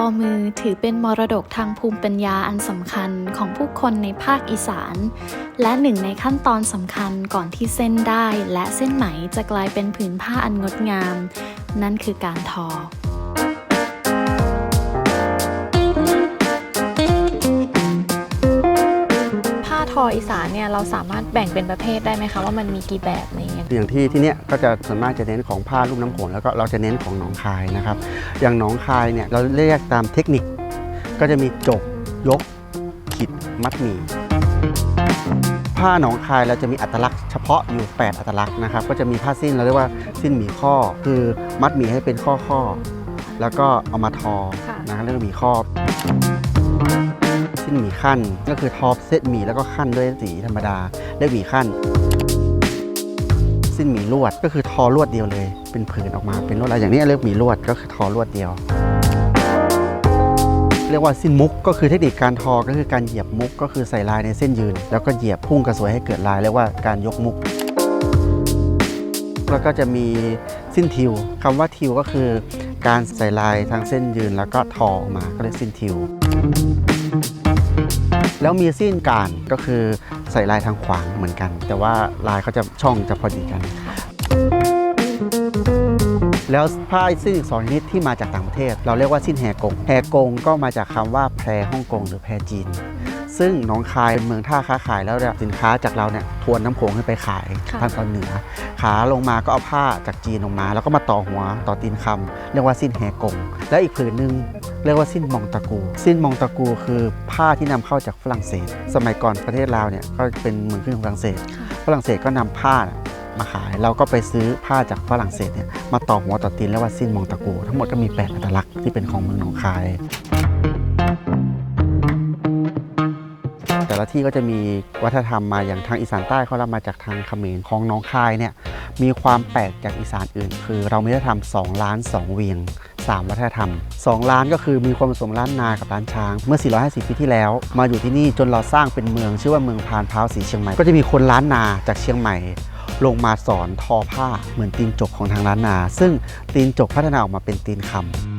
อมือถือเป็นมรดกทางภูมิปัญญาอันสำคัญของผู้คนในภาคอีสาน และหนึ่งในขั้นตอนสำคัญก่อนที่เส้นได้และเส้นไหมจะกลายเป็นผืนผ้าอันงดงาม นั่นคือการทอ ออีสานเนี่ยเราสามารถแบ่งเป็นประเภทได้ไหมคะว่ามันมีกี่แบบอะไรเงี้ยอย่างที่ที่เนี้ยก็จะส่วนมากจะเน้นของผ้าลุ่มน้ำโขงแล้วก็เราจะเน้นของหนองคายนะครับอย่างหนองคายเนี่ยเราเรียกตามเทคนิค ก็จะมีจกยกขิดมัดหมี่ผ้าหนองคายเราจะมีอัตลักษณ์เฉพาะอยู่ 8 อัตลักษณ์นะครับ ก็จะมีผ้าสิ้นเราเรียกว่าสิ้นหมี่ข้อ คือมัดหมี่ให้เป็นข้อข้อๆแล้วก็เอามาทอค่ะนะครับเรียกว่าหมี่ข้อสิ้นหมี่ ขั้น ก็คือทอเซตหมี่แล้วก็ขั้นด้วยสีธรรมดาเรียกหมี่ขั้นสิ้นหมี่ลวดก็คือทอลวดเดียวเลย เป็นผืนออกมาเป็นลวดลายอย่างนี้เรียกหมี่ลวดก็คือทอลวดเดียว เรียกว่าสิ้นมุกก็คือเทคนิคการทอก็คือการเหยียบมุกก็คือใส่ลายในเส้นยืน แล้วก็เหยียบพุ่งกระสวยให้เกิดลายเรียกว่าการยกมุกแล้วก็จะมีสิ้นทิวคำว่าทิวก็คือการใส่ลายทางเส้นยืนแล้วก็ทอออกมาก็เรียกสิ้นทิว แล้วมีสิ้นการก็คือใส่ลายทางขวางเหมือนกัน แต่ว่าลายเขาจะช่องจะพอดีกัน แล้วผ้าสิ้นอีกสองชนิดที่มาจากต่างประเทศ เราเรียกว่าสิ้นแหกงแหกงก็มาจากคำว่าแพรฮ่องกงหรือแพรจีน ซึ่งหนองคายเป็นเมืองท่าค้าขายแล้วเนี่ยสินค้าจากเราเนี่ยทวนน้ำโขงให้ไปขายค่ะทางตอนเหนือ ขาลงมาก็เอาผ้าจากจีนลงมา แล้วก็มาต่อหัวต่อตีนคำเรียกว่าสิ้นแฮกง แล้วอีกผืนหนึ่งเรียกว่าสิ้นมองตะกู สิ้นมองตะกูคือผ้าที่นำเข้าจากฝรั่งเศส สมัยก่อนประเทศลาวเนี่ยก็เป็นเมืองขึ้นของฝรั่งเศส ฝรั่งเศสก็นำผ้ามาขายเราก็ไปซื้อผ้าจากฝรั่งเศสเนี่ยมาต่อหัวต่อตีนเรียกว่าสิ้นมองตะกู ทั้งหมดก็มีแปดอัตลักษณ์ที่เป็นของเมืองหนองคาย ละที่ก็จะมีวัฒนธรรมมาอย่างทางอีสานใต้เขารับมาจากทางเขมรของน้องคายเนี่ยมีความแปลกจากอีสานอื่น คือเรามีวัฒนธรรม2ล้าน 2 เวียง 3 วัฒนธรรม 2 ล้านก็คือมีความผสมล้านนากับล้านช้าง เมื่อ 450 ปีที่แล้ว มาอยู่ที่นี่จนเราสร้างเป็นเมือง ชื่อว่าเมืองพานพร้าวสีเชียงใหม่ ก็จะมีคนล้านนาจากเชียงใหม่ลงมาสอนทอผ้าเหมือนตีนจกของทางล้านนา ซึ่งตีนจกพัฒนาออกมาเป็นตีนคำ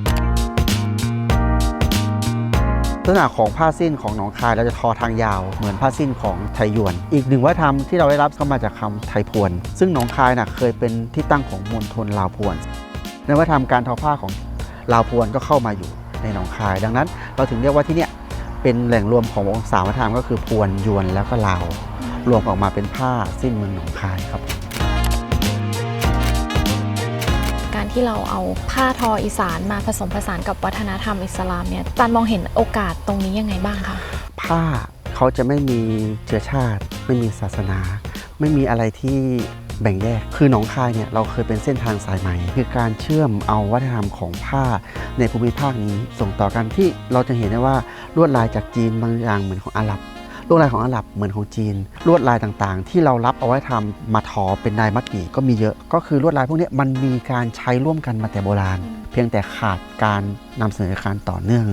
ษณะของผ้าสิ้นของหนองคายเราจะทอทางยาว เหมือนผ้าสิ้นของไทยยวน อีกหนึ่งวัฒนธรรมที่เราได้รับก็มาจากคำไทยพวน ซึ่งหนองคายน่ะเคยเป็นที่ตั้งของมณฑลลาวพวนในวัฒนธรรมการทอผ้าของลาวพวนก็เข้ามาอยู่ในหนองคาย ดังนั้นเราถึงเรียกว่าที่เนี่ยเป็นแหล่งรวมของสามวัฒนธรรมก็คือพวนยวนแล้วก็ลาวรวมออกมาเป็นผ้าสิ้นเมืองหนองคายครับ ที่เราเอาผ้าทออีสานมาผสมผสานกับวัฒนธรรมอิสลามเนี่ยตันมองเห็นโอกาสตรงนี้ยังไงบ้างคะผ้าเขาจะไม่มีเชื้อชาติ ไม่มีศาสนา ไม่มีอะไรที่แบ่งแยก คือหนองคายเนี่ยเราเคยเป็นเส้นทางสายไหม่ คือการเชื่อมเอาวัฒนธรรมของผ้าในภูมิภาคนี้ส่งต่อกันที่เราจะเห็นได้ว่าลวดลายจากจีนบางอย่างเหมือนของอาหรับ ลวดลายของอาหรับเหมือนของจีน ลวดลายต่างๆ ที่เรารับเอาไว้ทำมาทอเป็นนายมัดหมี่ก็มีเยอะ ก็คือลวดลายพวกนี้มันมีการใช้ร่วมกันมาแต่โบราณ เพียงแต่ขาดการนำเสนอการต่อเนื่อง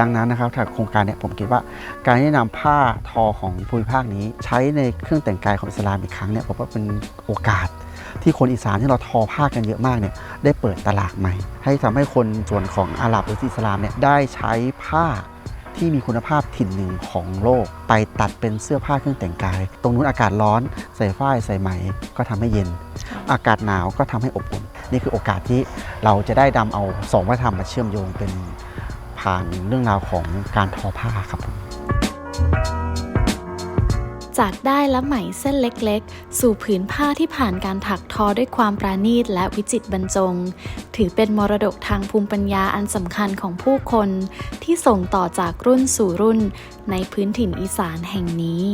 ดังนั้นนะครับถ้าโครงการเนี่ยผมคิดว่า การที่นำผ้าทอของภูมิภาคนี้ ใช้ในเครื่องแต่งกายของอิสลามอีกครั้งเนี่ยผมว่าเป็นโอกาส ที่คนอีสานที่เราทอผ้ากันเยอะมากเนี่ยได้เปิดตลาดใหม่ ให้ทำให้คนส่วนของอาหรับหรืออิสลามเนี่ยได้ใช้ผ้าที่มีคุณภาพถิ่นหนึ่งของโลก ไปตัดเป็นเสื้อผ้าเครื่องแต่งกาย ตรงนู้นอากาศร้อน ใส่ฝ้ายใส่ไหมก็ทำให้เย็น อากาศหนาวก็ทำให้อบอุ่น นี่คือโอกาสที่เราจะได้นำเอาสองวัฒนธรรมมาเชื่อมโยงเป็นผ่านเรื่องราวของการทอผ้าครับผม จากได้และไหมเส้นเล็กๆ สู่ผืนผ้าที่ผ่านการถักทอด้วยความปราณีตและวิจิตรบรรจง ถือเป็นมรดกทางภูมิปัญญาอันสำคัญของผู้คน ที่ส่งต่อจากรุ่นสู่รุ่นในพื้นถิ่นอีสานแห่งนี้